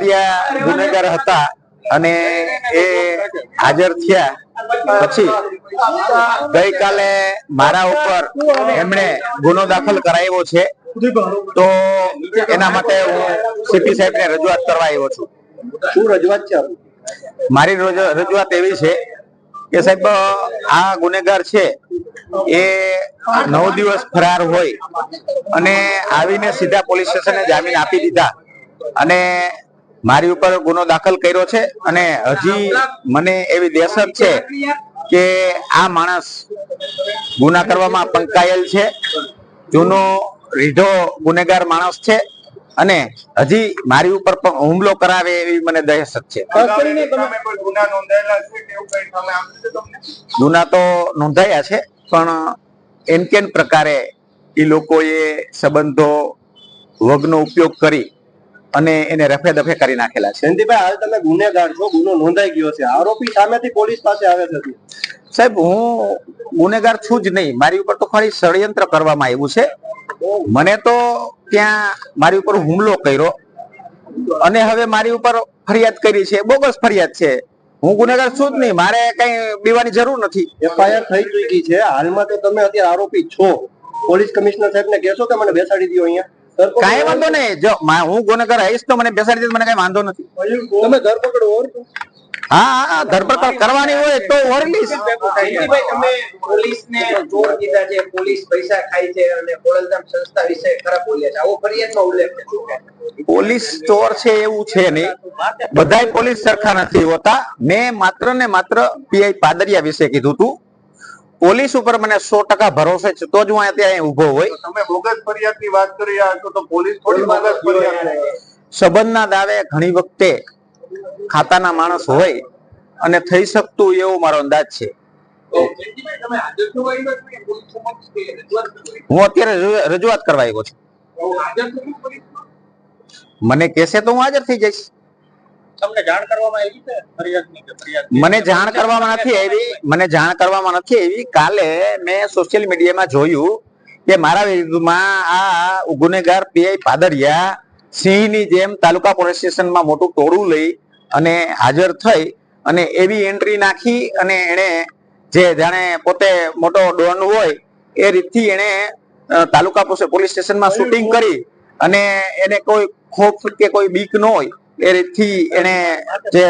પાદરિયા ગુનેગાર હતા અને એ હાજર થયા. પછી ગઈકાલે મારા ઉપર એમણે ગુનો દાખલ કરાવ્યો છે. તો એના માટે હું સીપી સાહેબને રજૂઆત કરવા આવ્યો છું. શું રજૂઆત છે મારી રજૂઆત એવી છે કે સાહેબ આ ગુનેગાર છે એ નવ દિવસ ફરાર હોય અને આવીને સીધા પોલીસ સ્ટેશને જામીન આપી દીધા અને મારી ઉપર ગુનો દાખલ કર્યો છે અને હજી મને એવી દહેશત છે કે આ માણસ ગુના કરવામાં પંકાયેલ છે. જૂનો રીઢો ગુનેગાર માણસ છે અને હજી મારી ઉપર પણ હુમલો કરાવે એવી મને દહેશત છે. ગુના તો નોંધાયા છે પણ એન કેન પ્રકારે એ લોકોએ સંબંધો વગનો ઉપયોગ કરી અને એને રફે દફે કરી નાખેલા છે. જયંતિભાઈ હાલ તમે ગુનેગાર છો ગુનો નોંધાઈ ગયો છે. આરોપી સામેથી પોલીસ પાસે આવે છે સાહેબ હું ગુનેગાર છું જ નહીં. મારી ઉપર તો ખાલી ષડયંત્ર કરવામાં આવ્યું છે. મને તો ત્યાં મારી ઉપર હુમલો કર્યો. અને હવે મારી ઉપર ફરિયાદ કરી છે. બોગસ ફરિયાદ છે. હું ગુનેગાર છું જ નહીં. મારે કઈ બીવાની જરૂર નથી. એફઆઈઆર થઈ ચૂકી છે. હાલમાં તો તમે અત્યારે આરોપી છો. પોલીસ કમિશનર સાહેબને કહેશો કે મને બેસાડી દો અહીંયા? કાંઈ વાંધો નહીં. જો હું ગુનેગાર આવીશ તો મને બેસાડી દે મને કઈ વાંધો નથી. તમે ધરપકડ ઓર હા હા, ધરપકડ કરવાની હોય તો ઓરલીશ ભાઈ તમે પોલીસને ચોર કીધા છે પોલીસ પૈસા ખાય છે અને કોળલધામ સંસ્થા વિશે ખરાબ બોલ્યા છે. આવો ફરિયાદમાં ઉલ્લેખ છે. શું પોલીસ ચોર છે એવું છે નહીં. બધાય પોલીસ સરખા નથી હોતા. મેં માત્ર ને માત્ર પીઆઈ પાદરિયા વિશે કીધું હતું પોલીસ ઉપર મને સો ટકા ભરોસે છે તો જ હું અત્યારે ઊભો ઊભો હોય તમે બોગસ ફરિયાદની વાત કરી રહ્યા તો પોલીસ થોડી બોગસ ફરિયાદ. સંબંધના દાવે ઘણી વખતે ખાતાના માણસ હોય અને થઈ શકતું એવો મારો અંદાજ છે? હું અત્યારે રજૂઆત કરવા આવ્યો છું? મને કહેશે તો હું હાજર થઈ જઈશ તમને જાણ કરવામાં આવી છે ફરિયાદની કે ફરિયાદ મને જાણ કરવામાં નથી આવી. મને જાણ કરવામાં નથી આવી. કાલે મેં સોશિયલ મીડિયામાં જોયું કે મારા વિરુદ્ધમાં આ ગુનેગાર પીઆઈ પાદરિયા સિંહની જેમ તાલુકા પોલીસ સ્ટેશનમાં મોટું ટોળું લઈ અને હાજર થઈ અને એવી એન્ટ્રી નાખી અને એણે જે જાણે પોતે મોટો ડોન હોય એ રીતથી એણે તાલુકા પોલીસ- પોલીસ સ્ટેશનમાં શૂટિંગ કરી અને એને કોઈ ખોફ કે કોઈ બીક ન હોય. એ રીતથી એને જે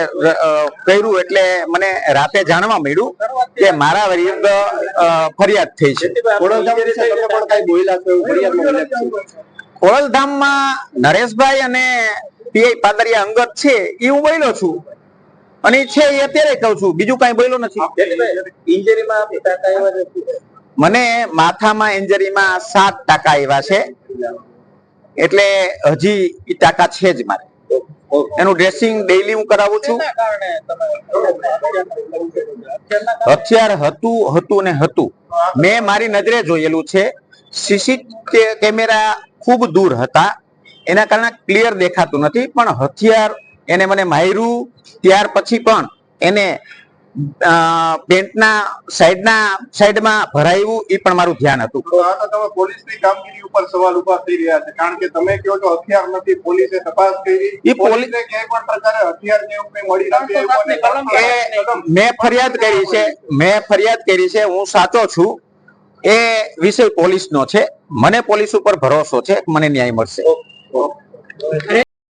કર્યું એટલે મને રાતે જાણવા મળ્યું કે મારા વિરુદ્ધ ફરિયાદ થઈ છે. ખોડલધામમાં નરેશભાઈ અને પીઆઈ પાદરિયા અંગત છે એ હું બોલ્યો છું. અને છે એ અત્યારે કહું છું બીજું કઈ બોલ્યો નથી? મને માથામાં ઇન્જરીમાં સાત ટકા એવા છે. એટલે હજી એ ટાકા છે જ મારે. એનું ડ્રેસિંગ ડેઈલી હું કરાવું છું? હથિયાર હતું હતું ને હતું. મેં મારી નજરે જોયેલું છે સીસી કેમેરા ખૂબ દૂર હતા. એના કારણે ક્લિયર દેખાતું નથી પણ હથિયાર એને મને માર્યું. ત્યાર પછી પણ એને પેન્ટના સાઈડના સાઈડમાં ભરાયું એ પણ મારું ધ્યાન હતું. તો આ તો તમે પોલીસની કામગીરી ઉપર સવાલ ઊભા થઈ રહ્યા છે. કારણ કે તમે કહો છો હથિયાર નથી પોલીસે તપાસ કરી. એ પોલીસે ક્યાંય પણ પ્રકારે હથિયાર કે એવું કંઈ મળી નથી મેં ફરિયાદ કરી છે મેં ફરિયાદ કરી છે હું સાચો છું. એ વિષય પોલીસનો છે. મને પોલીસ ઉપર ભરોસો છે મને ન્યાય મળશે.